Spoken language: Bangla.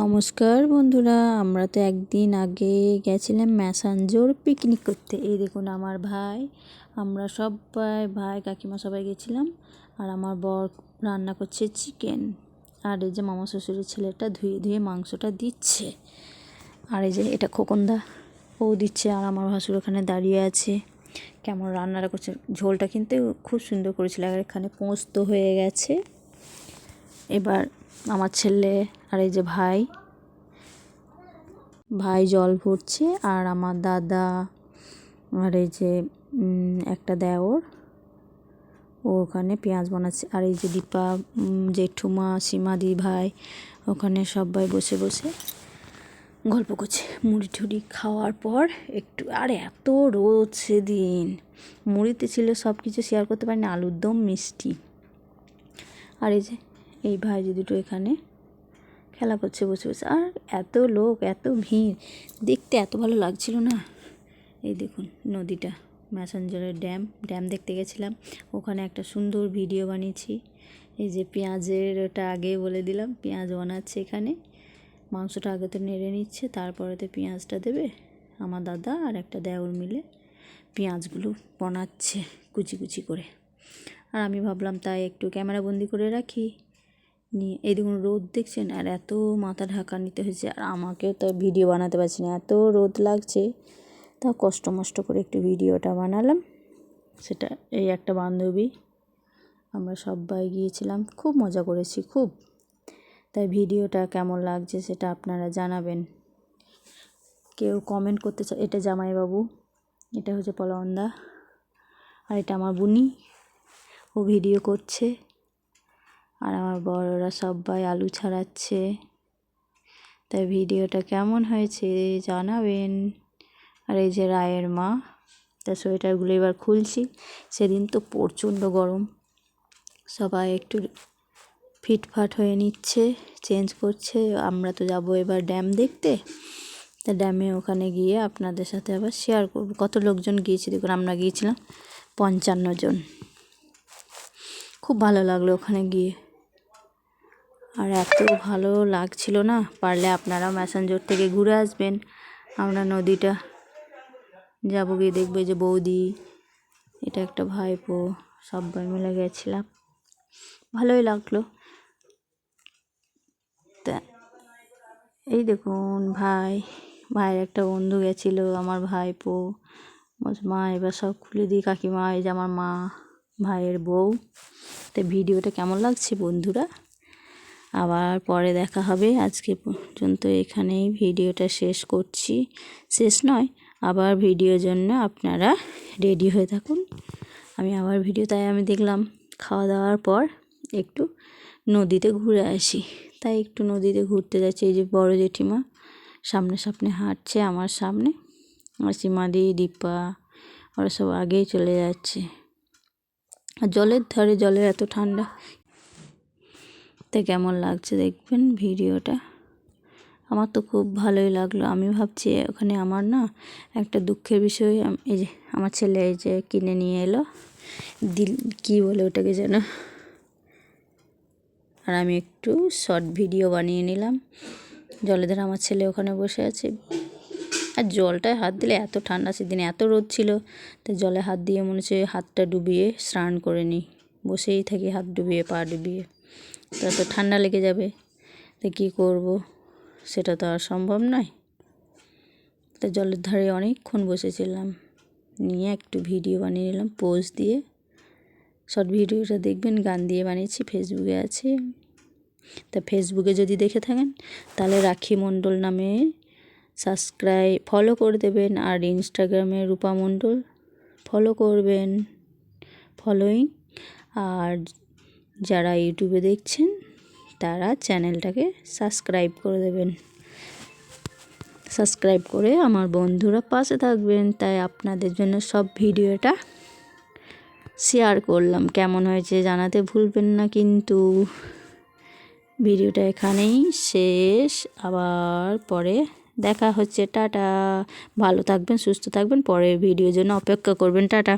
নমস্কার বন্ধুরা, আমরা তো একদিন আগে গেছিলাম ম্যাসাঞ্জোর পিকনিক করতে। এই দেখুন আমার ভাই, আমরা সবাই, ভাই, কাকিমা সবাই গেছিলাম আর আমার বর রান্না করছে চিকেন আর এই যে মামা শ্বশুরের ছেলেটা ধুয়ে ধুয়ে মাংসটা দিচ্ছে। আর এই যে এটা খোকনদা, ও দিচ্ছে আর আমার ভাসুর ওখানে দাঁড়িয়ে আছে। কেমন রান্নাটা করছে, ঝোলটা কিন্তু খুব সুন্দর করেছিল। আর এখানে পোস্ত হয়ে গেছে। এবার আমার ছেলে আর এই যে ভাই। ভাই জল ভরছে আর আমার দাদা আর এই যে একটা দেওর। ও ওখানে পেঁয়াজ বানাচ্ছে। আর এই যে দীপা জেঠুমা, সীমাদি ভাই, ওখানে সবাই বসে বসে গল্প করছে। মুড়ি টুড়ি খাওয়ার পর একটু, আর এত রোদ সেদিন। মুড়িতে ছিল সব কিছু শেয়ার করতে পারিনি। আলুর দম মিষ্টি। আর এই যে এই ভাইজি দুটো এখানে খেলা করছে, বসে বসে। আর এত লোক, এত ভিড়। দেখতে এত ভালো লাগছিল না? এই দেখুন নদীটা, ম্যাসেঞ্জারের ড্যাম। ড্যাম দেখতে গেছিলাম। ওখানে একটা সুন্দর ভিডিও বানিয়েছি। এই যে পেঁয়াজের ওটা আগে বলে দিলাম, পেঁয়াজ বানাচ্ছে এখানে। মাংসটা আগে তো নেড়ে নিচ্ছে তারপরে তো পেঁয়াজটা দেবে। আমার দাদা আর একটা দেওর মিলে পেঁয়াজগুলো বানাচ্ছে কুচি কুচি করে। আর আমি ভাবলাম তাই একটু ক্যামেরা বন্দি করে রাখি। নিয়ে এই দেখুন রোদ দেখছেন, আর এত মাথা ঢাকা নিতে হয়েছে, আর আমাকেও তো ভিডিও বানাতে পারছি না, এত রোদ লাগছে। তা কষ্ট মষ্ট করে একটু ভিডিওটা বানালাম, সেটা এই একটা বান্ধবী, আমরা সবাই গিয়েছিলাম, খুব মজা করেছি, খুব। তাই ভিডিওটা কেমন লাগছে সেটা আপনারা জানাবেন। কেউ কমেন্ট করতে চায়, এটা জামাইবাবু, এটা হচ্ছে পলন্দা আর এটা আমার বুনি, ও ভিডিও করছে। আর আমার বড়রা সবাই আলু ছাড়াচ্ছে। তাই ভিডিওটা কেমন হয়েছে জানাবেন। আর এই যে রায়ের মা তার সোয়েটারগুলো এবার খুলছি। সেদিন তো প্রচণ্ড গরম। সবাই একটু ফিটফাট হয়ে নিচ্ছে, চেঞ্জ করছে। আমরা তো যাব এবার ড্যাম দেখতে। তা ড্যামে ওখানে গিয়ে আপনাদের সাথে আবার শেয়ার করব। কত লোকজন গিয়েছি দেখুন, আমরা গিয়েছিলাম পঞ্চান্ন জন। খুব ভালো লাগল ওখানে গিয়ে। আর এত ভালো লাগছিল না? পারলে আপনারাও ম্যাসেঞ্জোর থেকে ঘুরে আসবেন। আমরা নদীটা যাব গিয়ে দেখবে যে বৌদি, এটা একটা ভাইপো, সবাই মিলে গেছিলাম। ভালোই লাগল। তা, এই দেখুন ভাই, ভাইয়ের একটা বন্ধু গেছিল, আমার ভাইপো। মা, এবার সব খুলে দিই কাকিমা, এই যে আমার মা, ভাইয়ের বউ। তো, ভিডিওটা কেমন লাগছে বন্ধুরা? আবার পরে দেখা হবে। আজকে পর্যন্ত এখানেই ভিডিওটা শেষ করছি। শেষ নয়, আবার ভিডিওর জন্য আপনারা রেডি হয়ে থাকুন। আমি আবার ভিডিও, তাই আমি দেখলাম খাওয়া দাওয়ার পর একটু নদীতে ঘুরে আসি। তাই একটু নদীতে ঘুরতে যাচ্ছি। এই যে বড় জেঠিমা সামনে সামনে হাঁটছে আমার সামনে। আমার সীমাদি দীপা, ওরা সব আগেই চলে যাচ্ছে। আর জলের ধারে জলের এত ঠান্ডা তা কেমন লাগছে দেখবেন ভিডিওটা। আমার তো খুব ভালোই লাগল। আমি ভাবছি ওখানে আমার না একটা দুঃখের বিষয় এই যে আমার ছেলে এই যে কিনে নিয়ে এলো। দিল, কী বলে ওটাকে যেন? আর আমি একটু শর্ট ভিডিও বানিয়ে নিলাম। জলে ধরে আমার ছেলে ওখানে বসে আছে। আর জলটায় হাত দিলে এত ঠান্ডা সেদিন এত রোদ ছিল। তো জলে হাত দিয়ে মনে হচ্ছে হাতটা ডুবিয়ে স্নান করে নিই। বসেই থাকি হাত ডুবিয়ে, পা ডুবিয়ে। তা তো ঠান্ডা লেগে যাবে। তো কী করব? সেটা তো আর সম্ভব নয়। তা জলের ধারে অনেকক্ষণ বসেছিলাম। নিয়ে একটু ভিডিও বানিয়ে নিলাম, পোজ দিয়ে। শর্ট ভিডিওটা দেখবেন, গান দিয়ে বানিয়েছি, ফেসবুকে আছে। তা ফেসবুকে যদি দেখে থাকেন, তাহলে রাখি মণ্ডল নামে সাবস্ক্রাইব, ফলো করে দেবেন। আর ইনস্টাগ্রামে রূপা মণ্ডল, ফলো করবেন ফলোয়িং আর যারা ইউটিউবে দেখছেন তারা চ্যানেলটাকে সাবস্ক্রাইব করে দেবেন। সাবস্ক্রাইব করে আমার বন্ধুরা পাশে থাকবেন। তাই আপনাদের জন্য সব ভিডিওটা শেয়ার করলাম। কেমন হয়েছে জানাতে ভুলবেন না, কিন্তু ভিডিওটা এখানেই শেষ। আবার পরে দেখা হচ্ছে। টাটা। ভালো থাকবেন, সুস্থ থাকবেন। পরে ভিডিওর জন্য অপেক্ষা করবেন। টাটা।